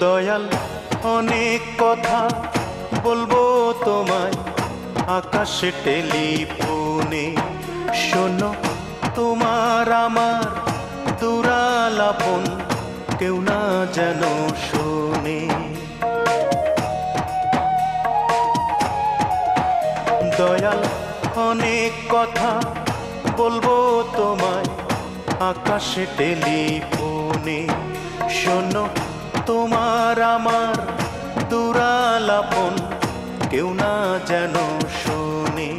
দয়াল, অনেক কথা বলব তোমায়। আকাশে টেলিফোনে, শোনো তোমার আমার দুরালাপন কেউ না যেন শোনে। দয়াল, অনেক কথা বলব তোমায়। আকাশে টেলিফোনে, শোনো তোমার আমার দুরালাপন কেউ না যেন শোনে।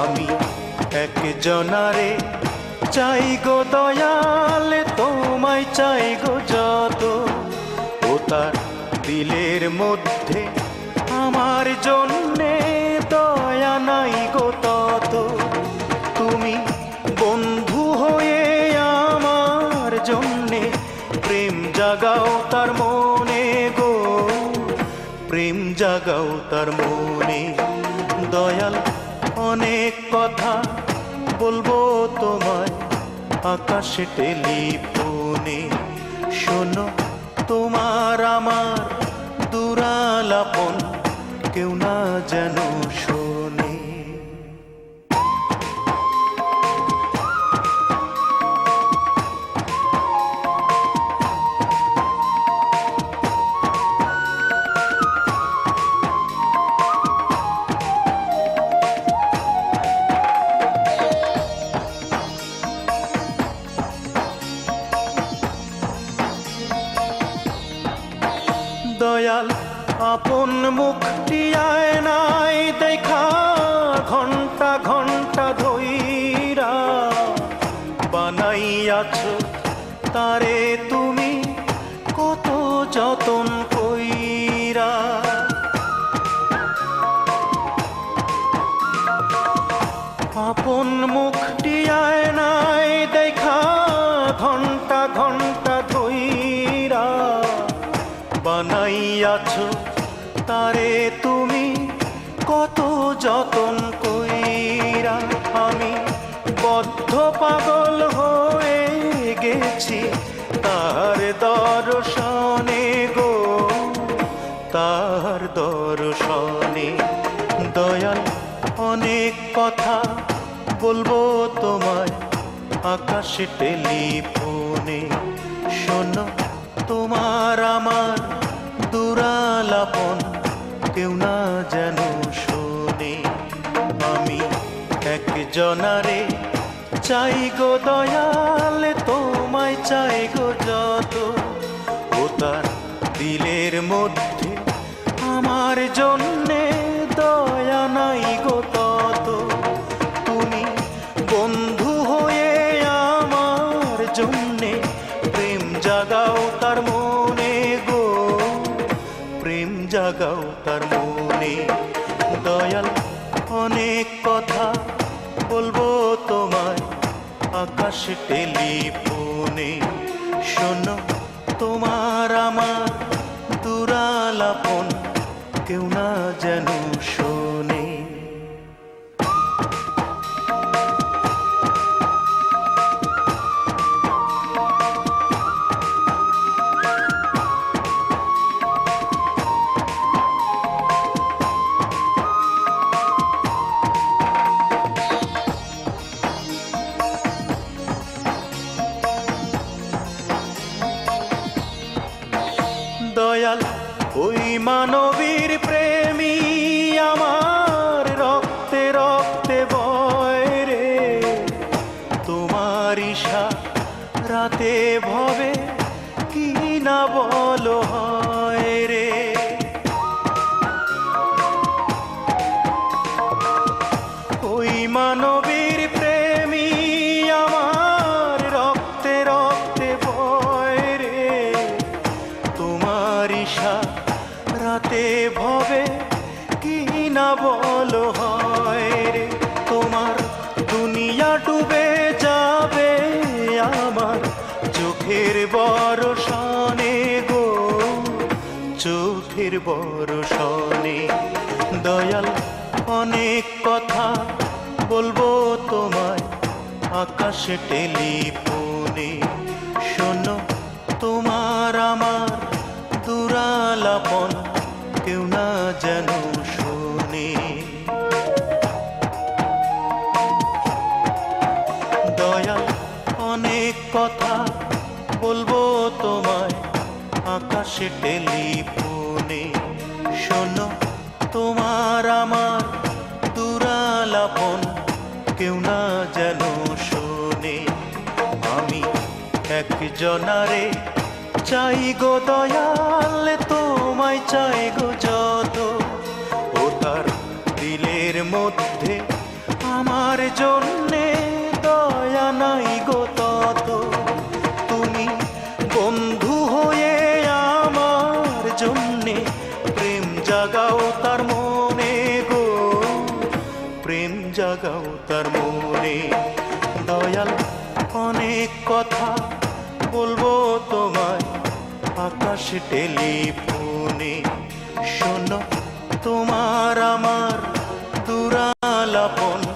আমি একজনারে চাই গো দয়ালে, তোমায় চাই গো যত। ও তার দিলের মধ্যে আমার জন্যে জাগাও তার মনে। দয়াল, অনেক কথা বলব তোমায় আকাশে টেলিফোনে। শোনো, তোমার আমার দুরালাপন, কেউ না যেন দয়াল, আপন মুখটি নাই, দেখা ঘণ্টা ঘণ্টা ধৈরা বানাইয়াছ। তারে তুমি কত যতন কইরা। আপন মুখটি আয় নাই, দেখা বানাইয়াছ তারে তুমি কত যতন কইরা আমি বদ্ধ পাগল হয়ে গেছি। তার দর্শনে গো, তার দর্শনে দয়াল অনেক কথা বলব তোমায় আকাশে টেলিফোনে। দুরালাপন কেউ না যেন শোনে। আমি একজনারে চাই গো দয়ালে, তোমায় চাই গো যত। ও তার দিলের মধ্যে আমার জন্যে দয়া নাই গো তত। তুমি বন্ধু হয়ে আমার জন্যে আকাশ টেলিফোনে। শোনো তোমার আমার দুরালাপন কেউ না যেন শোনে মানবীর প্রেমী রাতে ভবে, কি না বলো হয় রে? তোমার দুনিয়া ডুবে যাবে আমার চোখের বরসনে গো। চোখের বরসনে দয়াল অনেক কথা বলব তোমায় আকাশে টেলিফোনে। শোনো কথা বলব তোমায় আকাশে টেলিফোনে। শোনো, তোমার আমার দুরালাপন কেউ না যেন শোনে। আমি একজনারে চাই গো দয়াল, তোমায় চাই গো যত জাগাও তার মনে গো। প্রেম জাগাও তার মনে। দয়াল, অনেক কথা বলব তোমায় আকাশ টেলিফোনে। শোনো, তোমার আমার দুরালাপন।